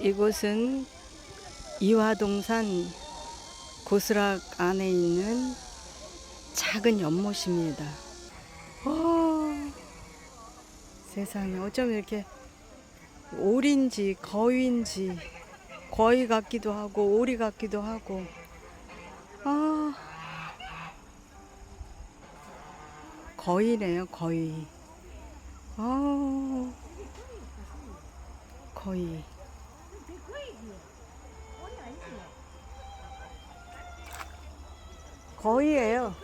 이곳은 이화동산 고스락 안에 있는 작은 연못입니다. 어, 세상에 어쩜 이렇게 오리인지 거위인지 거위 같기도 하고 오리 같기도 하고. 아 거위네요 거위. 아 거위 거위예요.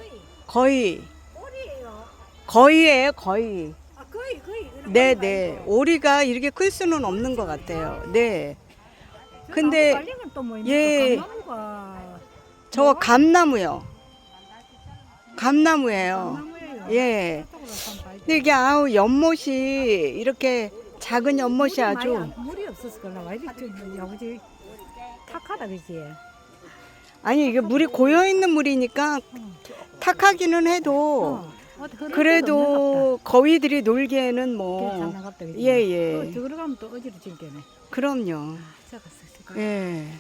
거위 오리예요. 거위예요 거위 아 거의 거의. 네 네. 오리가 이렇게 클 수는 없는 것 같아요. 네. 근데 또뭐 예. 저거 감나무요. 감나무예요. 예. 근데 이게 아우 연못이 이렇게 작은 연못이 물이 아주 물이 없었을 거라 와 이렇게 저 아버지 탁하다 그지. 아니 이게 물이 고여 있는 물이니까 탁하기는 해도 어. 없는 그래도 거위들이 놀기에는. 뭐. 예예 어, 저기로 가면 또 어지러 진게네. 그럼요. 저갔어. 예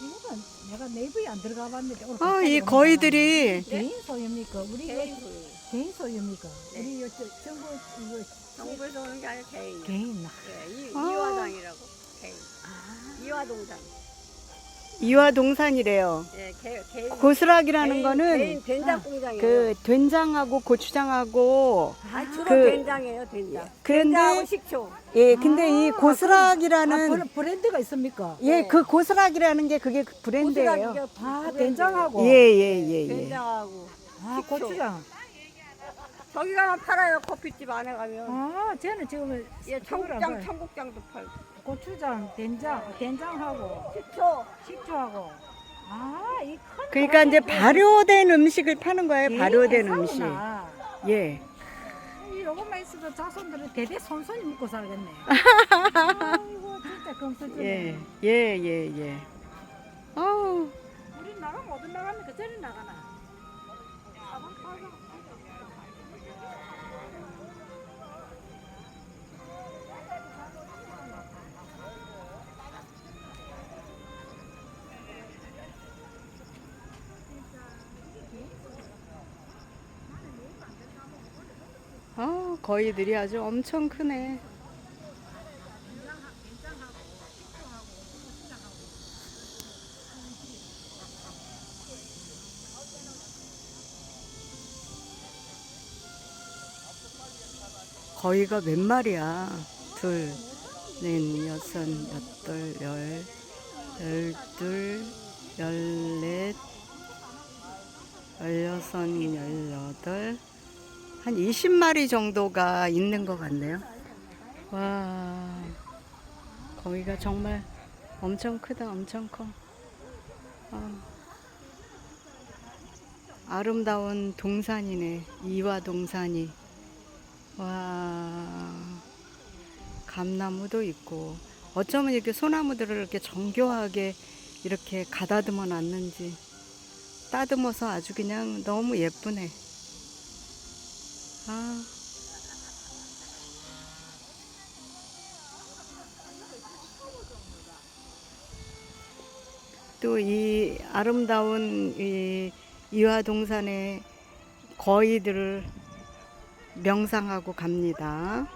이거는 내가 네이버에 안 들어가 봤는데 아, 이 거위들이 개인 소유입니까? 우리 개인 소유. 개인 소유입니까? 네. 우리 요 저- 정부 이거 정부에서 오는 게 아니라 개인. 개인 나. 네, 이, 아. 이화당이라고. 개인. 아. 이화동산. 이화동산이래요 예, 개, 개인. 고스락이라는 개인, 거는 개인 된장 공장이에요. 그 된장하고 고추장하고 아, 주로 그- 된장이에요, 된장. 그런데 된장하고 식초. 예 근데 이 아, 아, 고스락이라는 브레- 브랜드가 있습니까? 예 그 고스락이라는 게 그게 그 브랜드예요 아 브랜드. 된장하고. 예 예 예 예, 된장하고. 아 식초. 고추장. 저기 가면 팔아요, 커피집 안에 가면. 아 쟤는 지금 예, 청국장. 청국장도 팔고. 고추장, 된장, 된장하고 식초. 식초하고. 아 이 큰. 그러니까 이제 발효된 음식을 파는 거예요 개인 발효된 음식. 예이 요것만 있어도 자손들은 대대 손손이 먹고 살겠네. 아이고 진짜 금수저네. 예, 예, 예, 예. 어우, 거위들이 아주 엄청 크네. 거위가 몇 마리야? 둘, 넷, 여섯, 여덟, 열, 열둘, 열넷, 열여섯, 열여덟, 한 20마리 정도가 있는 것 같네요. 와, 거기가 정말 엄청 크다, 엄청 커. 아, 아름다운 동산이네, 이화 동산이. 와, 감나무도 있고, 어쩌면 이렇게 소나무들을 이렇게 정교하게 이렇게 가다듬어 놨는지, 따듬어서 아주 그냥 너무 예쁘네. 아. 또 이 아름다운 이 이화동산의 거위들을 명상하고 갑니다.